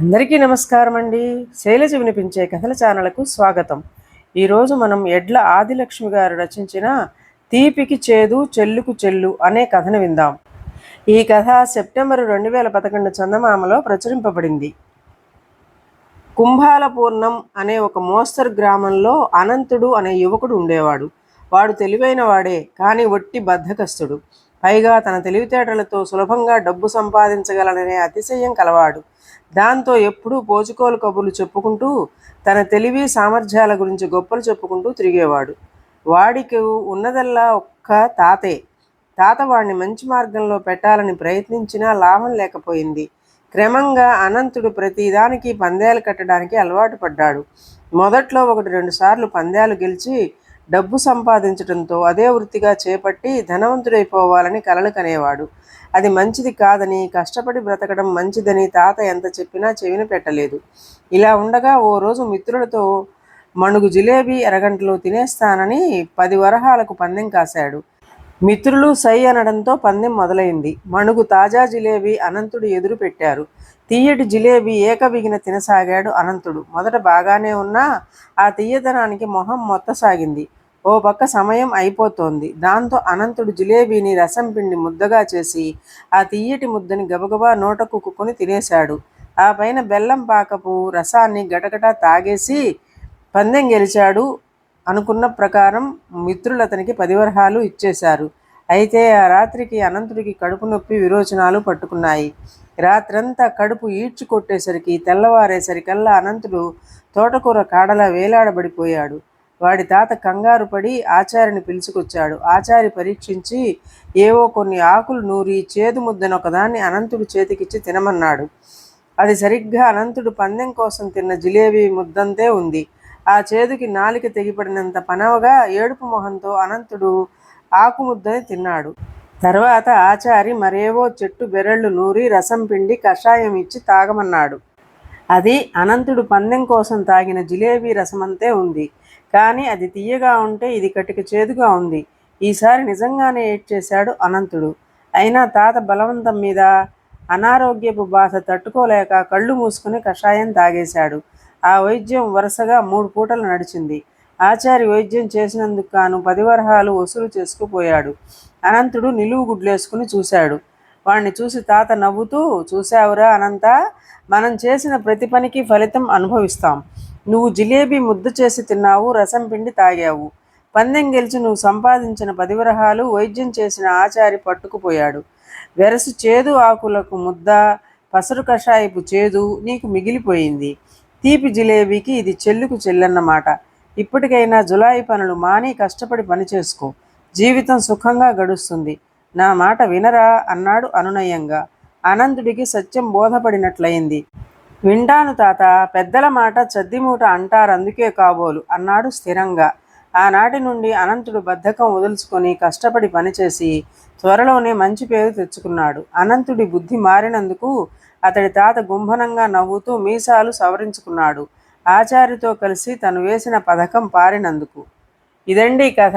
అందరికీ నమస్కారం అండి. శైలజ వినిపించే కథల ఛానళ్ళకు స్వాగతం. ఈరోజు మనం ఎడ్ల ఆదిలక్ష్మి గారు రచించిన తీపికి చేదు చెల్లుకు చెల్లు అనే కథను విందాం. ఈ కథ సెప్టెంబర్ రెండు వేల పదకొండు చందమామలో ప్రచురింపబడింది. కుంభాలపూర్ణం అనే ఒక మోస్తరు గ్రామంలో అనంతుడు అనే యువకుడు ఉండేవాడు. వాడు తెలివైన వాడే కానీ ఒట్టి బద్ధకస్తుడు. పైగా తన తెలివితేటలతో సులభంగా డబ్బు సంపాదించగలననే అతిశయం కలవాడు. దాంతో ఎప్పుడూ పోచుకోలు కబుర్లు చెప్పుకుంటూ తన తెలివి సామర్థ్యాల గురించి గొప్పలు చెప్పుకుంటూ తిరిగేవాడు. వాడికి ఉన్నదల్లా ఒక్క తాతే. తాత వాడిని మంచి మార్గంలో పెట్టాలని ప్రయత్నించినా లాభం లేకపోయింది. క్రమంగా అనంతుడు ప్రతిదానికి పందేలు కట్టడానికి అలవాటు పడ్డాడు. మొదట్లో ఒకటి రెండు సార్లు పందాలు గెలిచి డబ్బు సంపాదించడంతో అదే వృత్తిగా చేపట్టి ధనవంతుడైపోవాలని కలలు కనేవాడు. అది మంచిది కాదని కష్టపడి బ్రతకడం మంచిదని తాత ఎంత చెప్పినా చెవిన పెట్టలేదు. ఇలా ఉండగా ఓ రోజు మిత్రులతో మణుగు జిలేబీ అరగంటలో తినేస్తానని పది వరహాలకు పందెం కాశాడు. మిత్రులు సై అనడంతో పందెం మొదలైంది. మణుగు తాజా జిలేబీ అనంతుడు ఎదురు పెట్టారు. తీయటి జిలేబీ ఏకబిగిన తినసాగాడు అనంతుడు. మొదట బాగానే ఉన్నా ఆ తీయదనానికి మొహం మొత్తసాగింది. ఓ పక్క సమయం అయిపోతోంది. దాంతో అనంతుడు జిలేబీని రసం పిండి ముద్దగా చేసి ఆ తీయటి ముద్దని గబగబా నోట కుక్కుని తినేశాడు. ఆ పైన బెల్లం పాకపు రసాన్ని గటగట తాగేసి పందెం గెలిచాడు అనుకున్న ప్రకారం మిత్రులు అతనికి పదివరహాలు ఇచ్చేశారు. అయితే ఆ రాత్రికి అనంతుడికి కడుపు నొప్పి విరోచనాలు పట్టుకున్నాయి. రాత్రంతా కడుపు ఈడ్చుకొట్టేసరికి తెల్లవారేసరికల్లా అనంతుడు తోటకూర కాడలా వేలాడబడిపోయాడు. వాడి తాత కంగారు పడి ఆచారిని పిలుచుకొచ్చాడు. ఆచారి పరీక్షించి ఏవో కొన్ని ఆకులు నూరి చేదు ముద్దను ఒకదాన్ని అనంతుడి చేతికిచ్చి తినమన్నాడు. అది సరిగ్గా అనంతుడు పందెం కోసం తిన్న జిలేబీ ముద్దంతే ఉంది. ఆ చేదుకి నాలిక తెగిపడినంత పనవగా ఏడుపు మొహంతో అనంతుడు ఆకుముద్దని తిన్నాడు. తర్వాత ఆచారి మరేవో చెట్టు బెరళ్ళు నూరి రసం పిండి కషాయం ఇచ్చి తాగమన్నాడు. అది అనంతుడు పందెం కోసం తాగిన జిలేబీ రసమంతే ఉంది. కానీ అది తీయగా ఉంటే ఇది కటిక చేదుగా ఉంది. ఈసారి నిజంగానే ఏడ్చేశాడు అనంతుడు. అయినా తాత బలవంతం మీద అనారోగ్యపు బాధ తట్టుకోలేక కళ్ళు మూసుకుని కషాయం తాగేశాడు. ఆ వైద్యం వరుసగా మూడు పూటలు నడిచింది. ఆచారి వైద్యం చేసినందుకు గాను పదివరహాలు వసూలు చేసుకుపోయాడు. అనంతుడు నిలువు గుడ్లేసుకుని చూశాడు. వాణ్ణి చూసి తాత నవ్వుతూ చూశావురా అనంత మనం చేసిన ప్రతి పనికి ఫలితం అనుభవిస్తాం. నువ్వు జిలేబీ ముద్ద చేసి తిన్నావు రసం పిండి తాగావు. పందెం గెలిచి నువ్వు సంపాదించిన పదివరహాలు వైద్యం చేసిన ఆచారి పట్టుకుపోయాడు. వెరసు చేదు ఆకులకు ముద్ద పసరు కషాయపు చేదు నీకు మిగిలిపోయింది. తీపి జిలేబీకి ఇది చెల్లుకు చెల్లన్నమాట. ఇప్పటికైనా జులాయి పనులు మాని కష్టపడి పని చేసుకో. జీవితం సుఖంగా గడుస్తుంది. నా మాట వినరా అన్నాడు అనునయంగా. అనంతుడికి సత్యం బోధపడినట్లయింది. వింటాను తాత పెద్దల మాట చద్దిమూట అంటారందుకే కాబోలు అన్నాడు స్థిరంగా. ఆనాటి నుండి అనంతుడు బద్ధకం వదులుచుకొని కష్టపడి పనిచేసి త్వరలోనే మంచి పేరు తెచ్చుకున్నాడు. అనంతుడి బుద్ధి మారినందుకు అతడి తాత గుంభనంగా నవ్వుతూ మీసాలు సవరించుకున్నాడు. ఆచారితో కలిసి తను వేసిన పథకం పారినందుకు. ఇదండి కథ.